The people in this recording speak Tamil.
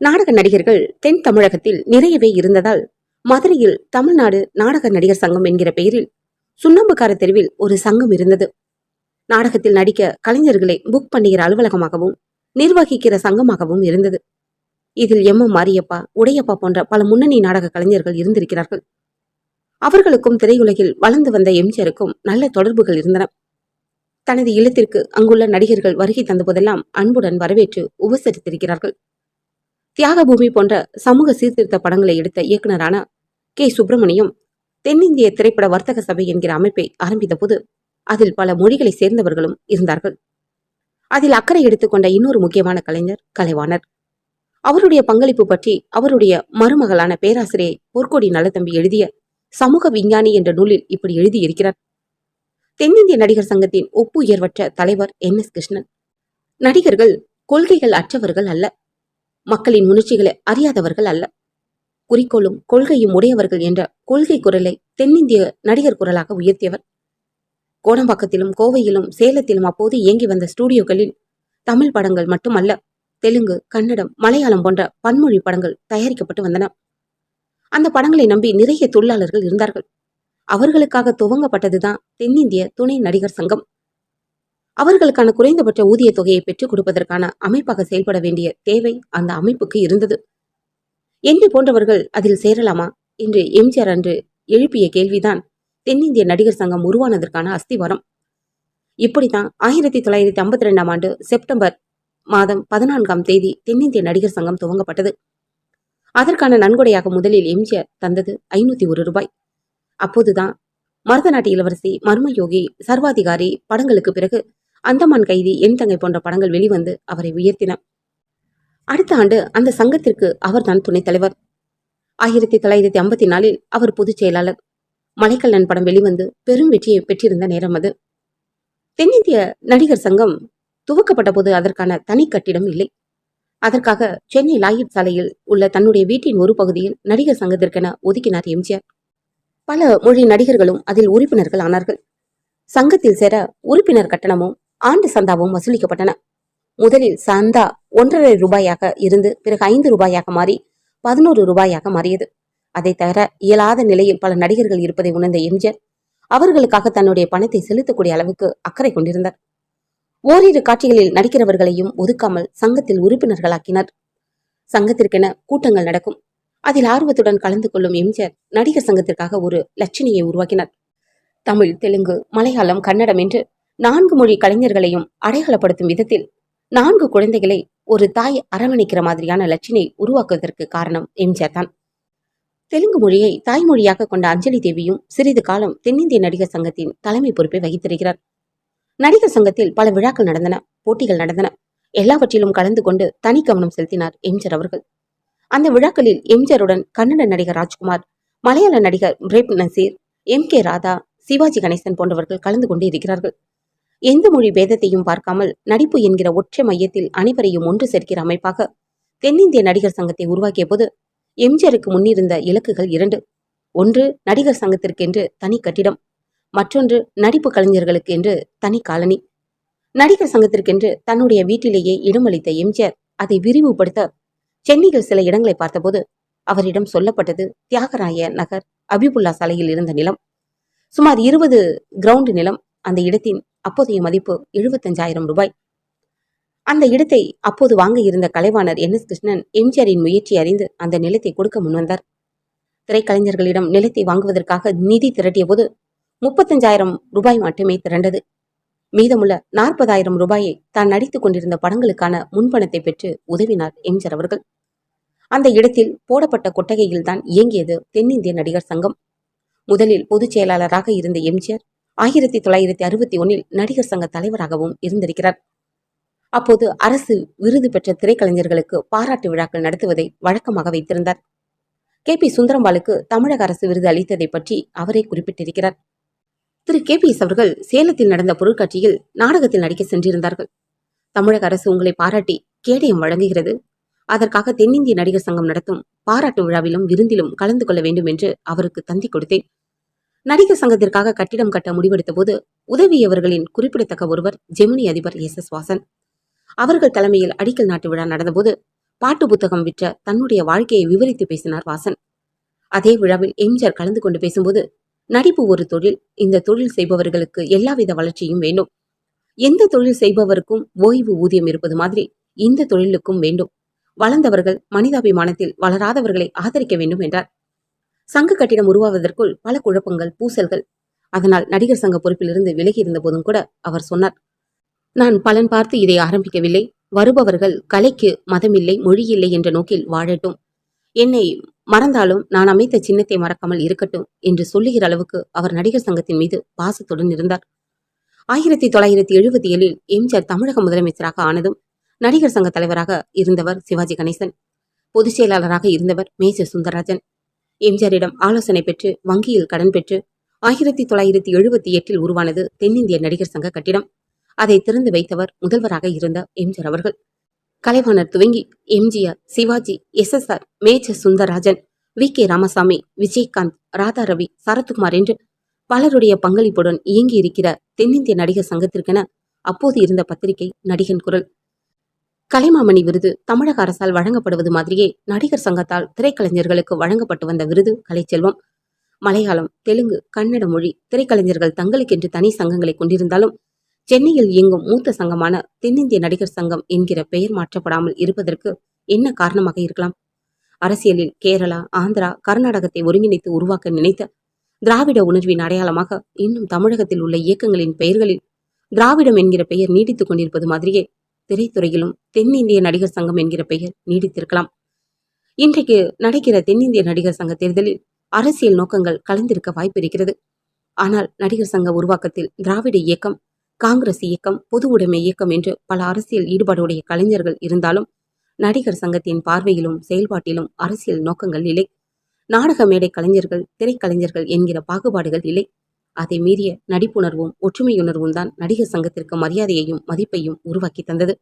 நாடக நடிகர்கள் தென் தமிழகத்தில் நிறையவே இருந்ததால் மதுரையில் தமிழ்நாடு நாடக நடிகர் சங்கம் என்கிற பெயரில் சுண்ணாம்புக்கார தெருவில் ஒரு சங்கம் இருந்தது. நாடகத்தில் நடிக்க கலைஞர்களை புக் பண்ணுகிற அலுவலகமாகவும் நிர்வகிக்கிற சங்கமாகவும் இருந்தது. இதில் எம். எம். மாரியப்பா உடையப்பா போன்ற பல முன்னணி நாடக கலைஞர்கள் இருந்திருக்கிறார்கள். அவர்களுக்கும் திரையுலகில் வளர்ந்து வந்த எம்ஜிஆருக்கும் நல்ல தொடர்புகள் இருந்தன. தனது இல்லத்திற்கு அங்குள்ள நடிகர்கள் வருகை தந்தபோதெல்லாம் அன்புடன் வரவேற்று உபசரித்திருக்கிறார்கள். தியாகபூமி போன்ற சமூக சீர்திருத்த படங்களை எடுத்த இயக்குனரான கே. சுப்பிரமணியம் தென்னிந்திய திரைப்பட வர்த்தக சபை என்கிற அமைப்பை ஆரம்பித்த போது அதில் பல மொழிகளை சேர்ந்தவர்களும் இருந்தார்கள். அதில் அக்கறை எடுத்துக்கொண்ட இன்னொரு முக்கியமான கலைஞர் கலைவாணர். அவருடைய பங்களிப்பு பற்றி அவருடைய மருமகளான பேராசிரியை பொற்கொடி நல்லதம்பி எழுதிய சமூக விஞ்ஞானி என்ற நூலில் இப்படி எழுதியிருக்கிறார். தென்னிந்திய நடிகர் சங்கத்தின் ஒப்பு உயர்வற்ற தலைவர் என் எஸ் கிருஷ்ணன். நடிகர்கள் கொள்கைகள் அற்றவர்கள் அல்ல. மக்களின் உணர்ச்சிகளை அறியாதவர்கள் அல்ல. குறிக்கோளும் கொள்கையும் உடையவர்கள் என்ற கொள்கை குரலை தென்னிந்திய நடிகர் குரலாக உயர்த்தியவர். கோடம்பாக்கத்திலும் கோவையிலும் சேலத்திலும் அப்போது இயங்கி வந்த ஸ்டூடியோக்களில் தமிழ் படங்கள் மட்டுமல்ல தெலுங்கு கன்னடம் மலையாளம் போன்ற பன்மொழி படங்கள் தயாரிக்கப்பட்டு வந்தன. அந்த படங்களை நம்பி நிறைய தொழிலாளர்கள் இருந்தார்கள். அவர்களுக்காக துவங்கப்பட்டதுதான் தென்னிந்திய துணை நடிகர் சங்கம். அவர்களுக்கான குறைந்தபட்ச ஊதிய தொகையை பெற்றுக் கொடுப்பதற்கான அமைப்பாக செயல்பட வேண்டிய தேவை அந்த அமைப்புக்கு இருந்தது. என்னை போன்றவர்கள் அதில் சேரலாமா? என்று எம்ஜிஆர் அன்று எழுப்பிய கேள்விதான் தென்னிந்திய நடிகர் சங்கம் உருவானதற்கான அஸ்திவாரம். இப்படித்தான் ஆயிரத்தி தொள்ளாயிரத்தி ஐம்பத்தி ரெண்டாம் ஆண்டு செப்டம்பர் மாதம் பதினான்காம் தேதி தென்னிந்திய நடிகர் சங்கம் துவங்கப்பட்டது. அதற்கான நன்கொடையாக முதலில் எம்ஜிஆர் தந்தது ஐநூத்தி ஒரு ரூபாய். அப்போதுதான் மருதநாட்டு இளவரசி மர்மயோகி சர்வாதிகாரி படங்களுக்கு பிறகு அந்தமான் கைதி என் தங்கை போன்ற படங்கள் வெளிவந்து அவரை உயர்த்தின. அடுத்த ஆண்டு அந்த சங்கத்திற்கு அவர்தான் துணைத் தலைவர். ஆயிரத்தி தொள்ளாயிரத்தி ஐம்பத்தி நாலில் அவர் பொதுச் செயலாளர். மலைக்கல்லன் படம் வெளிவந்து பெரும் வெற்றியை பெற்றிருந்த நேரம் அது. தென்னிந்திய நடிகர் சங்கம் துவக்கப்பட்ட போது அதற்கான தனி கட்டிடம் இல்லை. அதற்காக சென்னை லாயிட் சாலையில் உள்ள தன்னுடைய வீட்டின் ஒரு பகுதியில் நடிகர் சங்கத்திற்கென ஒதுக்கினார் எம்ஜிஆர். பல மொழி நடிகர்களும் அதில் உறுப்பினர்கள் ஆனார்கள். சங்கத்தில் சேர உறுப்பினர் கட்டணமும் ஆண்டு சந்தாவும் வசூலிக்கப்பட்டன. முதலில் சந்தா ஒன்றரை ரூபாயாக இருந்து பிறகு ஐந்து ரூபாயாக மாறி பதினோரு ரூபாயாக மாறியது. அதை தவிர இயலாத நிலையில் பல நடிகர்கள் இருப்பதை உணர்ந்த எம்ஜிஆர் அவர்களுக்காக தன்னுடைய பணத்தை செலுத்தக்கூடிய அளவுக்கு அக்கறை கொண்டிருந்தார். ஓரிரு காட்சிகளில் நடிக்கிறவர்களையும் ஒதுக்காமல் சங்கத்தில் உறுப்பினர்களாக்கினர். சங்கத்திற்கென கூட்டங்கள் நடக்கும். அதில் ஆர்வத்துடன் கலந்து கொள்ளும் எம்ஜிஆர் நடிகர் சங்கத்திற்காக ஒரு லட்சணியை உருவாக்கினார். தமிழ் தெலுங்கு மலையாளம் கன்னடம் என்று நான்கு மொழி கலைஞர்களையும் அடையாளப்படுத்தும் விதத்தில் நான்கு குழந்தைகளை ஒரு தாய் அரவணைக்கிற மாதிரியான லட்சினை உருவாக்குவதற்கு காரணம் எம்ஜிஆர் தான் தெலுங்கு மொழியை தாய்மொழியாக கொண்ட அஞ்சலி தேவியும் சிறிது காலம் தென்னிந்திய நடிகர் சங்கத்தின் தலைமை பொறுப்பை வகித்திருக்கிறார். நடிகர் சங்கத்தில் பல விழாக்கள் நடந்தன போட்டிகள் நடந்தன. எல்லாவற்றிலும் கலந்து கொண்டு தனி கவனம் செலுத்தினார் எம்ஜிஆர் அவர்கள். அந்த விழாக்களில் எம்ஜிஆருடன் கன்னட நடிகர் ராஜ்குமார் மலையாள நடிகர் பிரேப் நசீர் எம். கே. ராதா சிவாஜி கணேசன் போன்றவர்கள் கலந்து கொண்டு இருக்கிறார்கள். எந்த மொழி பேதத்தையும் பார்க்காமல் நடிப்பு என்கிற ஒற்றை மையத்தில் அனைவரையும் ஒன்று சேர்க்கிற அமைப்பாக தென்னிந்திய நடிகர் சங்கத்தை உருவாக்கிய போது எம்ஜிஆருக்கு முன்னிருந்த இலக்குகள் இரண்டு. ஒன்று நடிகர் சங்கத்திற்கென்று தனி கட்டிடம். மற்றொன்று நடிப்பு கலைஞர்களுக்கு என்று தனி காலனி. நடிகர் சங்கத்திற்கென்று தன்னுடைய வீட்டிலேயே இடமளித்த எம்ஜிஆர் அதை விரிவுபடுத்த சென்னையில் சில இடங்களை பார்த்தபோது அவரிடம் சொல்லப்பட்டது தியாகராய நகர் அபிபுல்லா சாலையில் இருந்த நிலம். சுமார் இருபது கிரவுண்ட் நிலம் அந்த இடத்தின் அப்போதைய மதிப்பு எழுபத்தஞ்சாயிரம் ரூபாய். அந்த இடத்தை அப்போது வாங்க இருந்த கலைவாணர் என். எஸ். கிருஷ்ணன் எம்ஜிஆரின் முயற்சி அறிந்து அந்த நிலத்தை கொடுக்க முன்வந்தார் திரைக்கலைஞர்களிடம் நிலத்தை வாங்குவதற்காக நிதி திரட்டிய போது முப்பத்தஞ்சாயிரம் ரூபாய் மட்டுமே திரண்டது. மீதமுள்ள நாற்பதாயிரம் ரூபாயை தான் நடித்துக் கொண்டிருந்த படங்களுக்கான முன்பணத்தை பெற்று உதவினார் எம்ஜிஆர் அவர்கள். அந்த இடத்தில் போடப்பட்ட கொட்டகையில் தான் இயங்கியது தென்னிந்திய நடிகர் சங்கம். முதலில் பொதுச் செயலாளராக இருந்த எம்ஜிஆர் ஆயிரத்தி தொள்ளாயிரத்தி அறுபத்தி ஒன்னில் நடிகர் சங்க தலைவராகவும் இருந்திருக்கிறார். அப்போது அரசு விருது பெற்ற திரைக்கலைஞர்களுக்கு பாராட்டு விழாக்கள் நடத்துவதை வழக்கமாக வைத்திருந்தார். கே. பி. சுந்தரம்பாலுக்கு தமிழக அரசு விருது அளித்ததை பற்றி அவரே குறிப்பிட்டிருக்கிறார். திரு. கே. பி. எஸ். அவர்கள் சேலத்தில் நடந்த பொருட்காட்சியில் நாடகத்தில் நடிக்க சென்றிருந்தார்கள். தமிழக அரசு உங்களை பாராட்டி கேடயம் வழங்குகிறது. அதற்காக தென்னிந்திய நடிகர் சங்கம் நடத்தும் பாராட்டு விழாவிலும் விருந்திலும் கலந்து கொள்ள வேண்டும் என்று அவருக்கு தந்தி கொடுத்தேன். நடிகர் சங்கத்திற்காக கட்டிடம் கட்ட முடிவெடுத்த போது உதவியவர்களின் குறிப்பிடத்தக்க ஒருவர் ஜெமினி அதிபர் எஸ் எஸ் வாசன். அவர்கள் தலைமையில் அடிக்கல் நாட்டு விழா நடந்தபோது பாட்டு புத்தகம் விற்ற தன்னுடைய வாழ்க்கையை விவரித்து பேசினார் வாசன். அதே விழாவில் எம்ஜிஆர் கலந்து கொண்டு பேசும்போது நடிப்பு ஒரு தொழில் இந்த தொழில் செய்பவர்களுக்கு எல்லாவித வளர்ச்சியும் வேண்டும். எந்த தொழில் செய்பவருக்கும் ஓய்வு ஊதியம் இருப்பது மாதிரி இந்த தொழிலுக்கும் வேண்டும். வளர்ந்தவர்கள் மனிதாபிமானத்தில் வளராதவர்களை ஆதரிக்க வேண்டும் என்றார். சங்க கட்டிடம் உருவாவதற்குள் பல குழப்பங்கள் பூசல்கள். அதனால் நடிகர் சங்க பொறுப்பிலிருந்து விலகி இருந்த போதும் கூட அவர் சொன்னார் நான் பலன் பார்த்து இதை ஆரம்பிக்கவில்லை. வருபவர்கள் கலைக்கு மதமில்லை மொழியில்லை என்ற நோக்கில் வாழட்டும். என்னை மறந்தாலும் நான் அமைத்த சின்னத்தை மறக்காமல் இருக்கட்டும் என்று சொல்லுகிற அளவுக்கு அவர் நடிகர் சங்கத்தின் மீது பாசத்துடன் இருந்தார். ஆயிரத்தி தொள்ளாயிரத்தி எழுபத்தி ஏழில் எம்ஜிஆர் தமிழக முதலமைச்சராக ஆனதும் நடிகர் சங்க தலைவராக இருந்தவர் சிவாஜி கணேசன் பொதுச் செயலாளராக இருந்தவர் மேஜர் சுந்தரராஜன் எம்ஜிஆரிடம் ஆலோசனை பெற்று வங்கியில் கடன் பெற்று ஆயிரத்தி தொள்ளாயிரத்தி எழுபத்தி எட்டில் உருவானது தென்னிந்திய நடிகர் சங்க கட்டிடம். அதை திறந்து வைத்தவர் முதல்வராக இருந்த எம்ஜிஆர் அவர்கள். கலைவாணர் துவங்கி MGR Sivaji S S R major Sundararajan V K Ramasamy Vijayakanth Radha Ravi Sarathkumar என்று பலருடைய பங்களிப்புடன் இயங்கி இருக்கிற தென்னிந்திய நடிகர் சங்கத்திற்கென அப்போது இருந்த பத்திரிகை நடிகன் குரல். கலைமாமணி விருது தமிழக அரசால் வழங்கப்படுவது மாதிரியே நடிகர் சங்கத்தால் திரைக்கலைஞர்களுக்கு வழங்கப்பட்டு வந்த விருது கலைச்செல்வம். மலையாளம் தெலுங்கு கன்னட மொழி திரைக்கலைஞர்கள் தங்களுக்கென்று தனி சங்கங்களை கொண்டிருந்தாலும் சென்னையில் இயங்கும் மூத்த சங்கமான தென்னிந்திய நடிகர் சங்கம் என்கிற பெயர் மாற்றப்படாமல் இருப்பதற்கு என்ன காரணமாக இருக்கலாம்? அரசியலில் கேரளா ஆந்திரா கர்நாடகத்தை ஒருங்கிணைத்து உருவாக்க நினைத்த திராவிட உணர்வின் அடையாளமாக இன்னும் தமிழகத்தில் உள்ள இயக்கங்களின் பெயர்களில் திராவிடம் என்கிற பெயர் நீடித்துக் கொண்டிருப்பது மாதிரியே திரைத்துறையிலும் தென்னிந்திய நடிகர் சங்கம் என்கிற பெயர் நீடித்திருக்கலாம். இன்றைக்கு நடக்கிற தென்னிந்திய நடிகர் சங்க தேர்தலில் அரசியல் நோக்கங்கள் கலந்திருக்க வாய்ப்பு இருக்கிறது ஆனால் நடிகர் சங்க உருவாக்கத்தில் திராவிட இயக்கம் காங்கிரஸ் இயக்கம் பொது உடைமை இயக்கம் என்று பல அரசியல் ஈடுபாடுடைய கலைஞர்கள் இருந்தாலும் நடிகர் சங்கத்தின் பார்வையிலும் செயல்பாட்டிலும் அரசியல் நோக்கங்கள் இல்லை நாடக மேடை கலைஞர்கள் திரைக்கலைஞர்கள் என்கிற பாகுபாடுகள் இல்லை அதை மீறிய நடிப்புணர்வும் ஒற்றுமையுணர்வும் தான் நடிகர் சங்கத்திற்கு மரியாதையையும் மதிப்பையும் உருவாக்கி தந்தது.